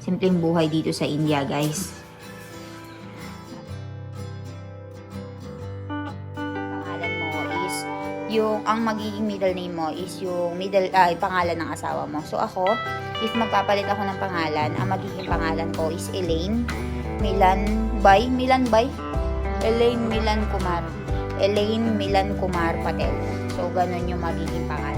Simpleng buhay dito sa India, guys. Pangalan mo is yung ang magiging middle name mo is yung middle ay pangalan ng asawa mo. So ako, if magpapalit ako ng pangalan, ang magiging pangalan ko is Elaine Milan Bay, Milan Bay. Elaine Milan Kumar. Elaine Milan Kumar Patel. So ganun yung magiging pangalan.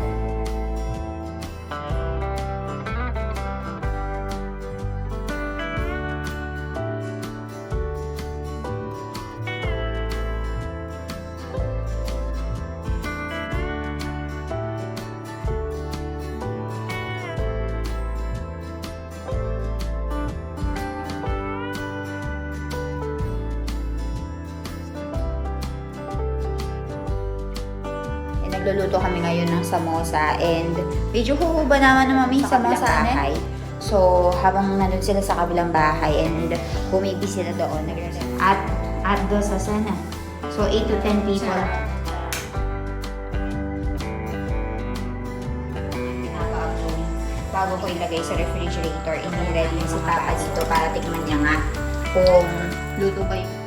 Nagluluto kami ngayon ng samosa and medyo huhuba naman ng mami Sa samosa kabilang bahay. So, habang nandun sila sa kabilang bahay and bumibig sila doon, at at do sa sana. So, 8 to 10 people. Bago ko ilagay sa refrigerator, ini-ready si Papa dito para tikman niya nga kung luto ba yung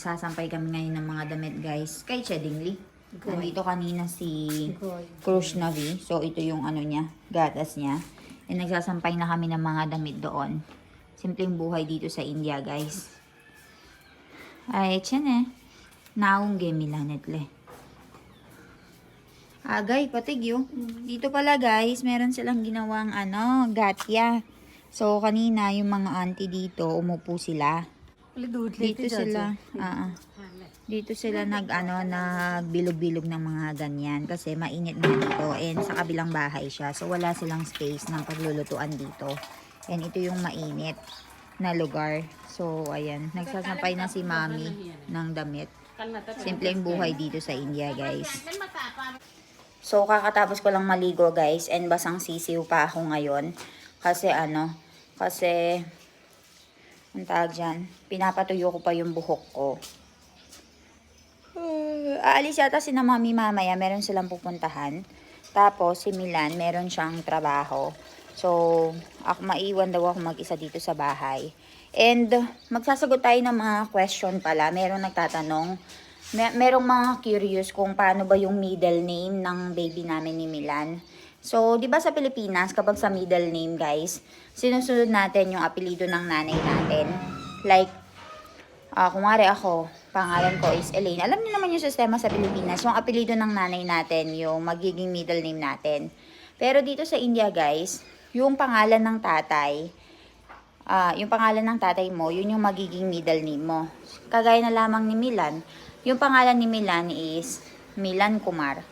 nagsasampay kami ngayon ng mga damit, guys. Kay Chedingly. Nandito kanina si Crush Navi. So, ito yung ano niya, gatas niya. And nagsasampay na kami ng mga damit doon. Simpleng buhay dito sa India, guys. Ay, tiyan eh. Naong gemilanetle. Agay, patig yun. Dito pala, guys, meron silang ginawang ano, gatya. So, kanina, yung mga auntie dito, umupo sila. Dito sila, ah, ah. dito sila nag ano nagbilog-bilog ng mga ganyan kasi mainit na dito and sa kabilang bahay siya. So wala silang space ng paglulutuan dito. And ito yung mainit na lugar. So ayan, nagsasampay na si Mami ng damit. Simpleng buhay dito sa India, guys. So kakatapos ko lang maligo, guys, and basang sisiw pa ako ngayon kasi ano, kasi ang tawag dyan, pinapatuyo ko pa yung buhok ko. Uh, aalis yata si na mami mamaya, meron silang pupuntahan. Tapos si Milan, meron siyang trabaho. So, ako maiwan daw ako mag-isa dito sa bahay. And magsasagot tayo ng mga question pala. Meron nagtatanong, may, merong mga curious kung paano ba yung middle name ng baby namin ni Milan. So, di ba sa Pilipinas, kapag sa middle name, guys, sinusunod natin yung apelido ng nanay natin. Like, ah kung kumari ako, pangalan ko is Elaine. Alam niyo naman yung sistema sa Pilipinas, yung apelido ng nanay natin, yung magiging middle name natin. Pero dito sa India, guys, yung pangalan ng tatay, ah yung pangalan ng tatay mo, yun yung magiging middle name mo. Kagaya na lamang ni Milan, yung pangalan ni Milan is Milan Kumar.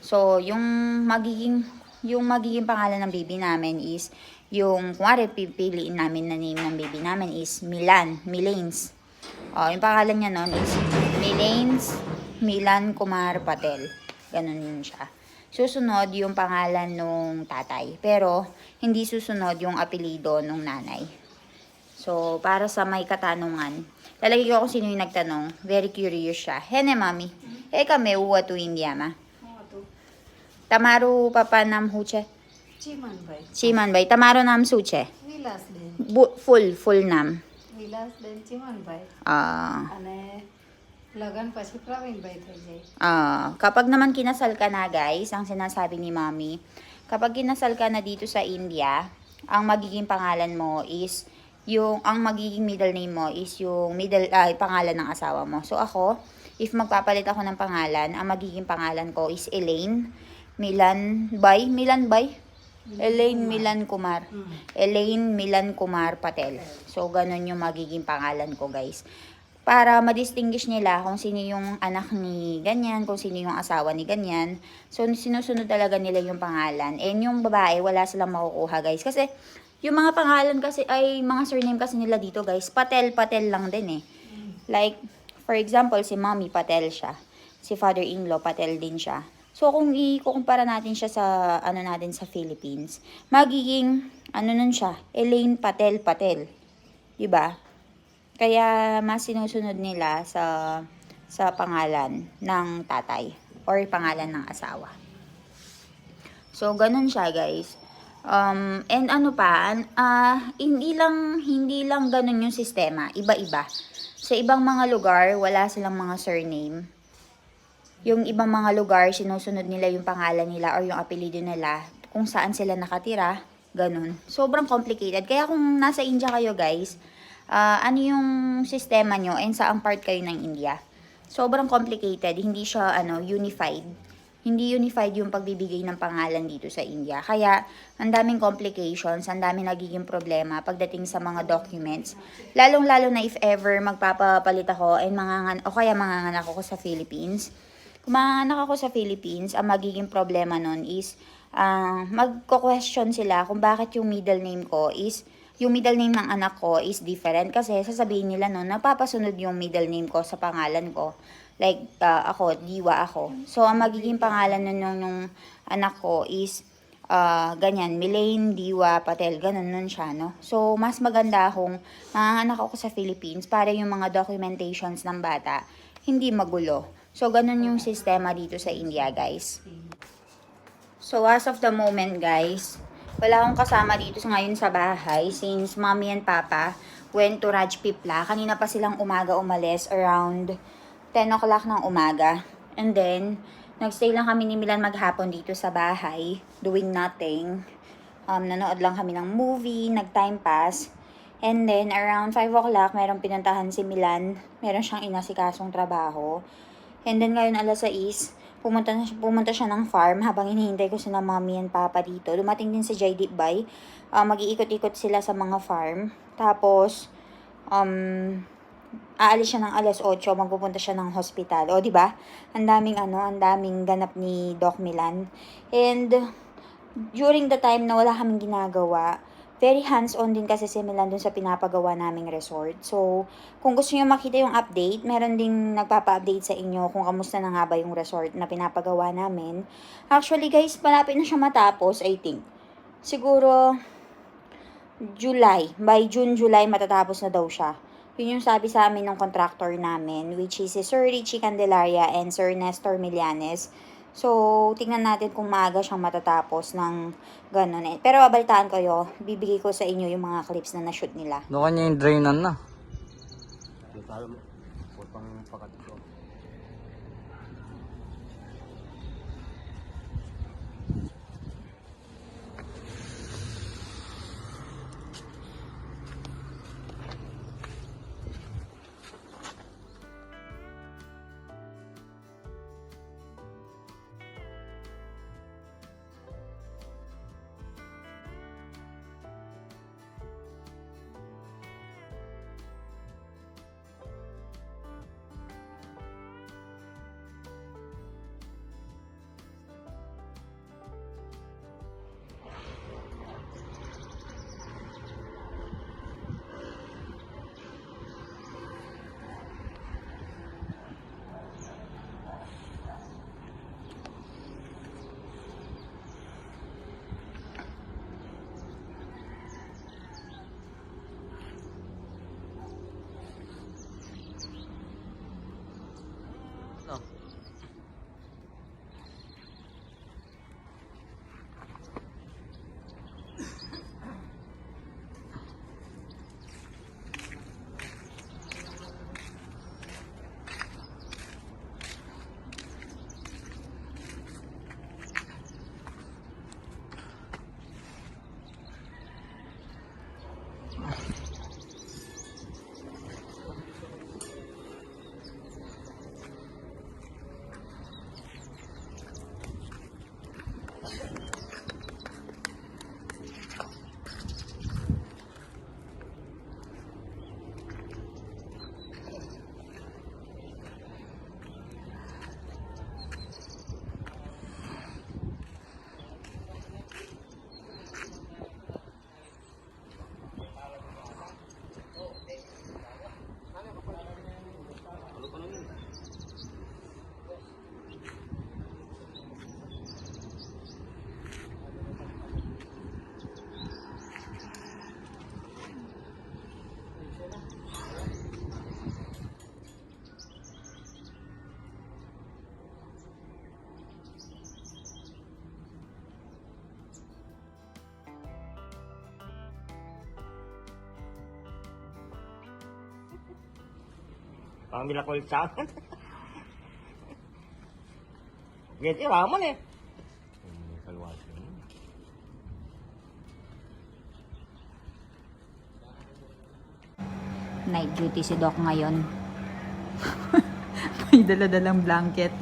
So, yung magiging yung magiging pangalan ng baby namin is yung kunwari pipiliin namin na name ng baby namin is Milan, Milanes. Oh, yung pangalan niya noon is Milanes Milan Kumar Patel. Ganun yun siya. Susunod yung pangalan nung tatay. Pero, hindi susunod yung apelido nung nanay. So, para sa may katanungan, lalagay ko kung sino yung nagtanong. Very curious siya. Hene, mami. Eh, kami, uwa to India. Tamaru papa nam huche. Chimanbhai Chimanbay. Tamaru nam suche. Vilasben Bu- full, full nam. Vilasben Chimanbhai Ah, અને લગન પછી પ્રવીણભાઈ થઈ જાય ah, kapag naman kinasal ka na, guys, ang sinasabi ni mami, kapag kinasal ka na dito sa India, ang magiging pangalan mo is yung ang magiging middle name mo is yung middle ay pangalan ng asawa mo. So ako, if magpapalit ako ng pangalan, ang magiging pangalan ko is Elaine Milan Bay, Milan Bay. Elaine Milan Kumar. Elaine Milan Kumar Patel. So, ganun yung magiging pangalan ko, guys. Para ma-distinguish nila kung sino yung anak ni ganyan, kung sino yung asawa ni ganyan. So, sinusunod talaga nila yung pangalan. And yung babae, wala silang makukuha, guys. Kasi, yung mga pangalan kasi, ay, mga surname kasi nila dito, guys, Patel, Patel lang din eh. Like, for example, si mommy, Patel siya. Si father-in-law, Patel din siya. So, kung ikukumpara natin siya sa, ano natin sa Philippines, magiging, ano nun siya, Elaine Patel Patel. 'Di ba? Kaya mas sinusunod nila sa sa pangalan ng tatay or pangalan ng asawa. So, ganun siya, guys. Um, and ano pa, ah, hindi lang hindi lang ganun yung sistema, iba-iba. Sa ibang mga lugar, wala silang mga surname. Yung ibang mga lugar, sinusunod nila yung pangalan nila or yung apelido nila kung saan sila nakatira, ganun. Sobrang complicated. Kaya kung nasa India kayo, guys, ah, ano yung sistema nyo and saan part kayo ng India? Sobrang complicated, hindi siya ano, unified hindi unified yung pagbibigay ng pangalan dito sa India. Kaya, ang daming complications, ang daming nagiging problema pagdating sa mga documents. Lalong-lalo na if ever magpapapalit ako and mangangan o kaya manganganak ako sa Philippines. Kung manganganak ako sa Philippines, ang magiging problema nun is ah, magko-question sila kung bakit yung middle name ko is yung middle name ng anak ko is different kasi sasabihin nila no, napapasunod yung middle name ko sa pangalan ko. Like, uh, ako, Diwa ako. So, ang magiging pangalan nun nung, nung anak ko is, uh, ganyan, Milaine, Diwa, Patel, ganun nun siya, no? So, mas maganda kung manganak ako sa Philippines para yung mga documentations ng bata, hindi magulo. So, ganun yung sistema dito sa India, guys. So, as of the moment, guys, wala akong kasama dito ngayon sa bahay since mommy and papa went to Rajpipla. Kanina pa silang umaga umalis around 10 o'clock ng umaga. And then, nagstay lang kami ni Milan maghapon dito sa bahay, doing nothing. Um, nanood lang kami ng movie, nag-time pass. And then, around 5 o'clock, merong pinuntahan si Milan. Meron siyang inasikasong trabaho. And then, ngayon alas 6, pumunta, na, pumunta siya ng farm habang hinihintay ko sila mommy and papa dito. Dumating din si Jaydeep Bay. Uh, mag-iikot-ikot sila sa mga farm. Tapos, um, aalis siya ng alas 8, magpupunta siya ng hospital. O, di ba? Ang daming ano, ang daming ganap ni Doc Milan. And during the time na wala kaming ginagawa, very hands-on din kasi si Milan dun sa pinapagawa naming resort. So, kung gusto niyo makita yung update, meron ding nagpapa-update sa inyo kung kamusta na nga ba yung resort na pinapagawa namin. Actually, guys, malapit na siya matapos, I think. Siguro, July. By June, July, matatapos na daw siya. Yun yung sabi sa amin ng contractor namin, which is si Sir Richie Candelaria and Sir Nestor Millanes. So, tingnan natin kung maaga siyang matatapos ng ganun. eh. Pero babalitaan ko yo, bibigay ko sa inyo yung mga clips na na-shoot nila. No kanya yung drainan na. Pang miracle sa akin. Ganyan, raman eh. Hmm, kalwasa yun. Night duty si Doc ngayon. May dala-dalang blanket.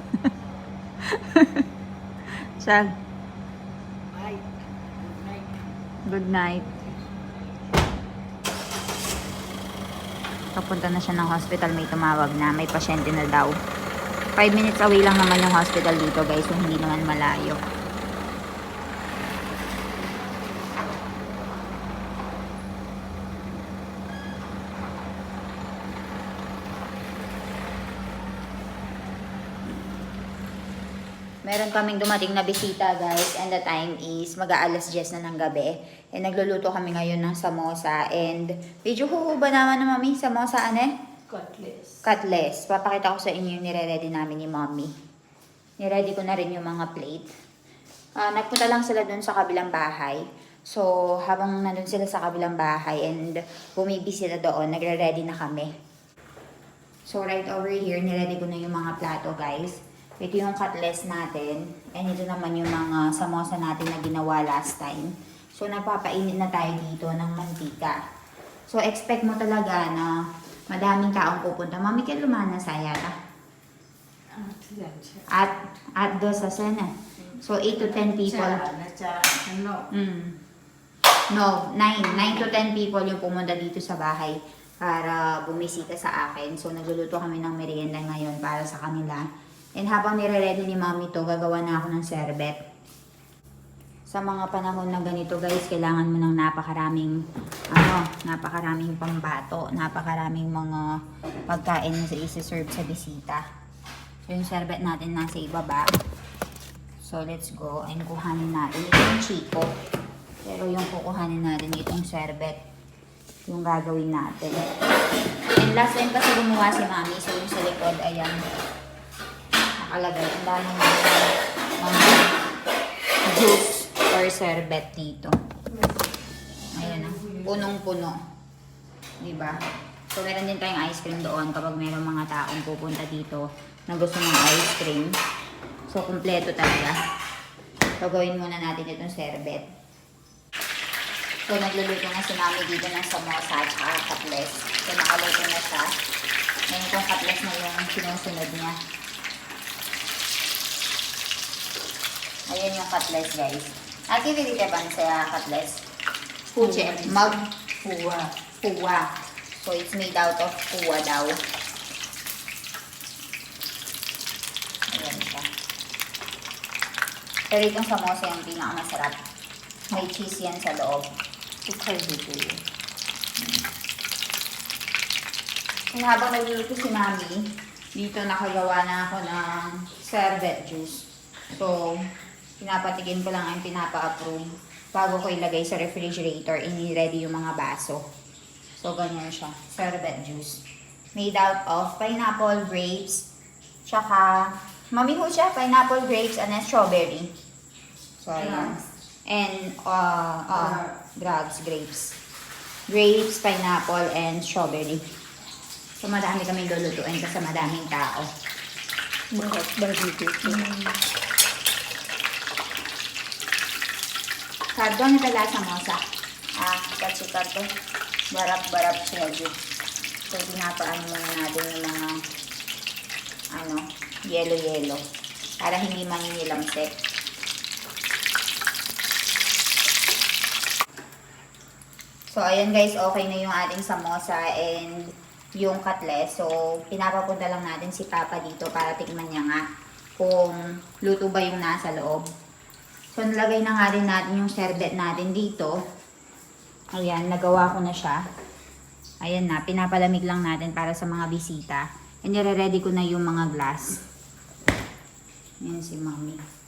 Sal. Good night. Papunta na siya ng hospital. May tumawag na. May pasyente na daw. 5 minutes away lang naman yung hospital dito guys. So hindi naman malayo. Meron kaming dumating na bisita guys and the time is mag-aalas 10 na ng gabi. And nagluluto kami ngayon ng samosa and medyo huhuba naman na mami samosa ano eh? Cutlass. Cutless. Papakita ko sa inyo yung nire-ready namin ni mommy. Niready ko na rin yung mga plate. Ah, nagpunta lang sila dun sa kabilang bahay. So, habang nandun sila sa kabilang bahay and bumibi sila doon, nagre-ready na kami. So, right over here, niready ko na yung mga plato, guys. Ito yung cutless natin. And ito naman yung mga samosa natin na ginawa last time. So, nagpapainit na tayo dito ng mantika. So, expect mo talaga na madaming taong pupunta. Mami, kaya lumana sa yata. At, at do sa sana. So, 8 to 10 people. Ano, Mm. No, 9. 9 to 10 people yung pumunta dito sa bahay para bumisita sa akin. So, nagluluto kami ng merienda ngayon para sa kanila. And habang nire-ready ni mami to, gagawa na ako ng serbet. Sa mga panahon na ganito guys, kailangan mo ng napakaraming ano, napakaraming pambato, napakaraming mga pagkain na isi-serve sa bisita. So, yung serbet natin nasa ibaba. So, let's go and kuhanin natin itong chiko. Pero yung kukuhanin natin itong serbet, yung gagawin natin. And last time kasi gumawa si mami, so yung sa likod, ayan, nakalagay. Ang daming mga juice or serbet dito. Ayan na, punong-puno. Diba? So, meron din tayong ice cream doon kapag meron mga taong pupunta dito na gusto ng ice cream. So, kumpleto talaga. So, gawin muna natin itong serbet. So, nagluluto na si Mami dito ng samosa at saka cutlass. So, nakaluto na siya. Ngayon itong cutlass na yung sinusunod niya. Ayan yung cutlass, guys. Activity ka ba sa cutlass? Puche. Mag. puwa. Puwa. So, it's made out of puwa daw. Ayan siya. Pero itong samosa yung pinakamasarap. May cheese yan sa loob. Sukay dito yun. Kung habang nagluluto si Mami, dito nakagawa na ako ng sherbet juice. So, pinapatikin ko lang ang pinapa-approve bago ko ilagay sa refrigerator, ini-ready yung mga baso. So, ganyan siya. Sherbet juice. Made out of pineapple, grapes, tsaka, mami ho siya, pineapple, grapes, and then strawberry. So, ayan. And, uh, uh, drugs, grapes. Grapes, pineapple, and strawberry. So, madami kami lulutuin kasi madaming tao. Bakit ba dito? Na tala sa mosa. Ah, katsikat to. Barap-barap siya dyan. So, pinapaan muna natin yung mga, ano, yelo-yelo. Para hindi maninilamsik. So, ayan guys, okay na yung ating samosa and yung cutlass. So, pinapapunta lang natin si Papa dito para tikman niya nga kung luto ba yung nasa loob. So, nilagay na nga rin natin yung sherbet natin dito. Ayan, nagawa ko na siya. Ayan na, pinapalamig lang natin para sa mga bisita. And nire-ready ko na yung mga glass. Ayan si Mami.